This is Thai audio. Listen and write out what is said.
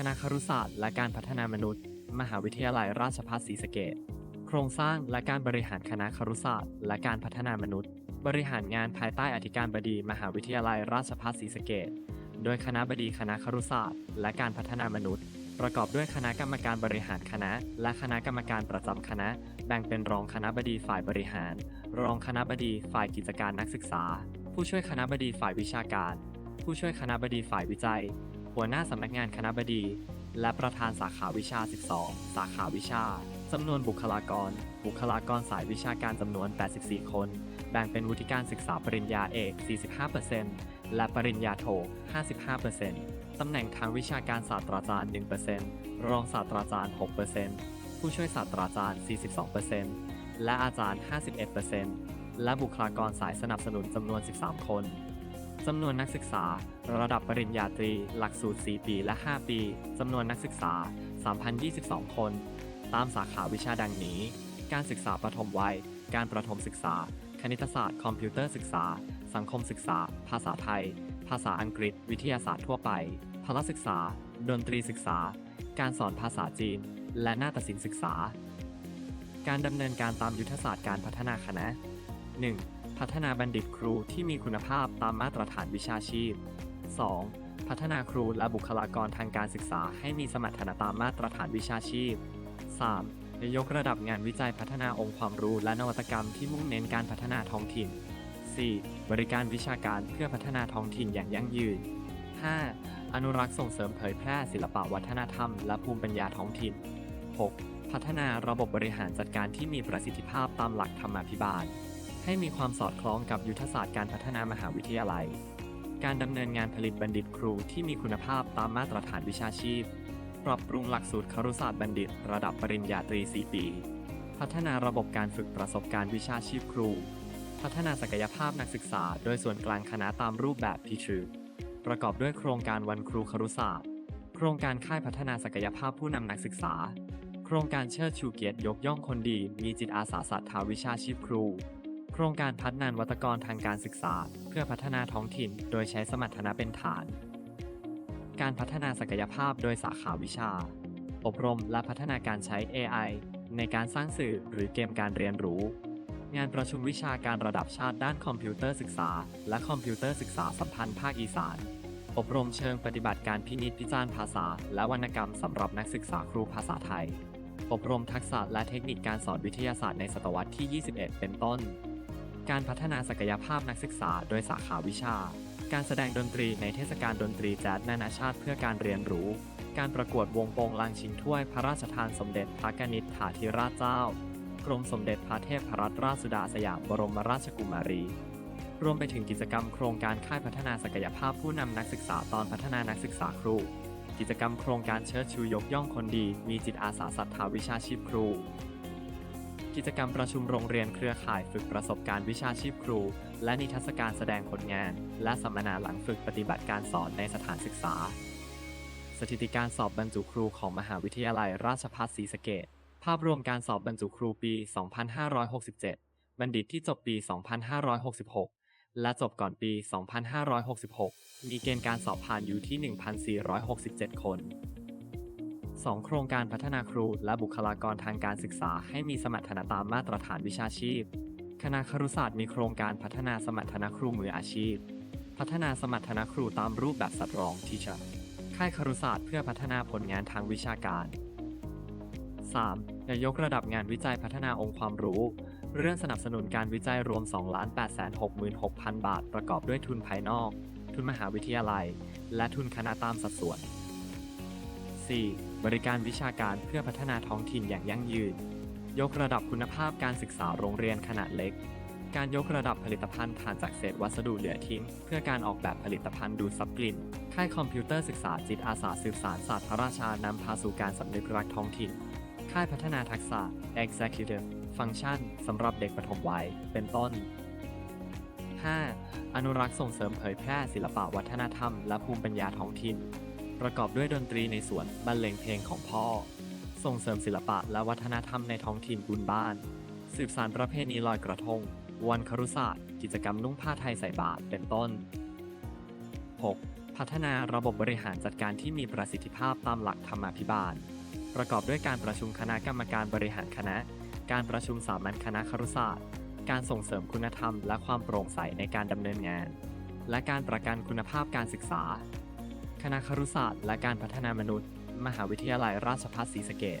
คณะครุศาสตร์และการพัฒนามนุษย์ มหาวิทยาลัยราชภัฏศรีสะเกษโครงสร้างและการบริหารคณะครุศาสตร์และการพัฒนามนุษย์ บริหารงานภายใต้อธิการบดีมหาวิทยาลัยราชภัฏศรีสะเกษโดยคณะบดีคณะครุศาสตร์และการพัฒนามนุษย์ ประกอบด้วยคณะกรรมการบริหารคณะ และคณะกรรมการประจำคณะ แบ่งเป็นรองคณะบดีฝ่ายบริหาร รองคณะบดีฝ่ายกิจการนักศึกษา ผู้ช่วยคณะบดีฝ่ายวิชาการ ผู้ช่วยคณะบดีฝ่ายวิจัย หัวหน้าสำนักงานคณะบดี และประธานสาขาวิชา 12 สาขาวิชาจำนวนบุคลากร บุคลากรสายวิชาการจำนวน 84 คน แบ่งเป็นวุฒิการศึกษาปริญญาเอก 45%และปริญญาโท 55%ตำแหน่งทางวิชาการศาสตราจารย์ 1%รองศาสตราจารย์ 6%ผู้ช่วยศาสตราจารย์ 42%และอาจารย์ 51%และบุคลากรสายสนับสนุนจำนวน 13 คน จำนวนนักศึกษา ระดับปริญญาตรี หลักสูตร 4 ปีและ 5 ปีจำนวนนักศึกษา 3,022 คน ตามสาขาวิชาดังนี้ การศึกษาประถมวัย การประถมศึกษา คณิตศาสตร์ คอมพิวเตอร์ศึกษา สังคมศึกษา ภาษาไทย ภาษาอังกฤษ วิทยาศาสตร์ทั่วไปพละศึกษา ดนตรีศึกษา การสอนภาษาจีน และนาฏศิลป์ศึกษา การดำเนินการตามยุทธศาสตร์การพัฒนาคณะ 1. พัฒนาบัณฑิตครูที่มีคุณภาพตามมาตรฐานวิชาชีพ 2. พัฒนาครูและบุคลากรทางการศึกษาให้มีสมรรถนะตามมาตรฐานวิชาชีพ 3. ยกระดับงานวิจัยพัฒนาองค์ความรู้และนวัตกรรมที่มุ่งเน้นการพัฒนาท้องถิ่น 4. บริการวิชาการเพื่อพัฒนาท้องถิ่นอย่างยั่งยืน 5. อนุรักษ์ส่งเสริมเผยแพร่ศิลปวัฒนธรรมและภูมิปัญญาท้องถิ่น 6. พัฒนาระบบบริหารจัดการที่มีประสิทธิภาพตามหลักธรรมาภิบาล ให้มีความสอดคล้องกับยุทธศาสตร์การพัฒนามหาวิทยาลัย การดำเนินงานผลิตบัณฑิตครูที่มีคุณภาพตามมาตรฐานวิชาชีพ ปรับปรุงหลักสูตรครุศาสตร์บัณฑิต ระดับปริญญาตรี 4 ปี พัฒนาระบบการฝึกประสบการณ์วิชาชีพครู พัฒนาศักยภาพนักศึกษา โดยส่วนกลางคณะตามรูปแบบพีทรูประกอบด้วยโครงการวันครูครุศาสตร์ โครงการค่ายพัฒนาศักยภาพผู้นำนักศึกษา โครงการเชิดชูเกียรติยกย่องคนดี มีจิตอาสาศรัทาวิชาชีพครู ครงการพัฒนานวัตกรทางการศึกษา เพื่อพัฒนาท้องถิ่น โดยใช้สมรรถนะเป็นฐาน การพัฒนาศักยภาพโดยสาขาวิชา อบรมและพัฒนาการใช้ AI ในการสร้างสื่อหรือเกมการเรียนรู้ งานประชุมวิชาการระดับชาติด้านคอมพิวเตอร์ศึกษา และคอมพิวเตอร์ศึกษาสัมพันธ์ภาคอีสาน อบรมเชิงปฏิบัติการพินิจพิจารณ์ภาษา และวรรณกรรมสำหรับนักศึกษาครูภาษาไทยอบรมทักษะและเทคนิคการสอนวิทยาศาสตร์ในศตวรรษที่ 21 เป็นต้น การพัฒนาศักยภาพนักศึกษาโดยสาขาวิชา การแสดงดนตรีในเทศกาลดนตรีแจ๊สนานาชาติเพื่อการเรียนรู้ การประกวดวงโปงลางชิงถ้วยพระราชทานสมเด็จพระกนิษฐาธิราชเจ้ากรมสมเด็จพระเทพรัตนราชสุดาสยามบรมราชกุมารี รวมไปถึงกิจกรรมโครงการค่ายพัฒนาศักยภาพผู้นำนักศึกษาตอนพัฒนานักศึกษาครู กิจกรรมโครงการเชิดชูยกย่องคนดี มีจิตอาสาศรัทธาวิชาชีพครู กิจกรรมประชุมโรงเรียนเครือข่ายฝึกประสบการณ์วิชาชีพครู และนิทรรศการแสดงผลงาน และสัมมนาหลังฝึกปฏิบัติการสอนในสถานศึกษา สถิติการสอบบรรจุครูของมหาวิทยาลัยราชภัฏศรีสะเกษภาพรวมการสอบบรรจุครูปี 2567 บัณฑิตที่จบปี 2566 และจบก่อนปี 2566 มีเกณฑ์การสอบผ่านอยู่ที่ 1,467 คน 2 โครงการพัฒนาครูและบุคลากรทางการศึกษาให้มีสมรรถนะตามมาตรฐานวิชาชีพ คณะครุศาสตร์มีโครงการพัฒนาสมรรถนะครูมืออาชีพ พัฒนาสมรรถนะครูตามรูปแบบสัตว์รองทีเชอร์ค่ายครุศาสตร์เพื่อพัฒนาผลงานทางวิชาการ 3. นายกระดับงานวิจัยพัฒนาองค์ความรู้ เรื่องสนับสนุนการวิจัยรวม 2,866,000 บาท ประกอบด้วยทุนภายนอก ทุนมหาวิทยาลัย และทุนคณะตามสัดส่วน 4. บริการวิชาการเพื่อพัฒนาท้องถิ่นอย่างยั่งยืน ยกระดับคุณภาพการศึกษาโรงเรียนขนาดเล็ก การยกระดับผลิตภัณฑ์ผ่านจากเศษวัสดุเหลือทิ้ง เพื่อการออกแบบผลิตภัณฑ์ดูดซับกลิ่น ค่ายคอมพิวเตอร์ศึกษาจิตอาสาสืบสารศาสตร์พระราชานำพาสู่การสำนึกรักท้องถิ่น ค่ายพัฒนาทักษะ Executive Function สำหรับเด็กปฐมวัย เป็นต้น 5. อนุรักษ์ส่งเสริมเผยแพร่ศิลปะวัฒนธรรม และภูมิปัญญาท้องถิ่น ประกอบด้วยดนตรีในสวนบรรเลงเพลงของพ่อ ส่งเสริมศิลปะและวัฒนธรรมในท้องถิ่นบุญบ้าน สืบสานประเพณีลอยกระทง วันครุศาสตร์ กิจกรรมนุ่งผ้าไทยใส่บาตรเป็นต้น 6. พัฒนาระบบบริหารจัดการที่มีประสิทธิภาพตามหลักธรรมาภิบาล ประกอบด้วยการประชุมคณะกรรมการบริหารคณะ การประชุมสามัญคณะครุศาสตร์ การส่งเสริมคุณธรรมและความโปร่งใสในการดำเนินงาน และการประกันคุณภาพการศึกษา คณะครุศาสตร์และการพัฒนามนุษย์ มหาวิทยาลัยราชภัฏศรีสะเกษ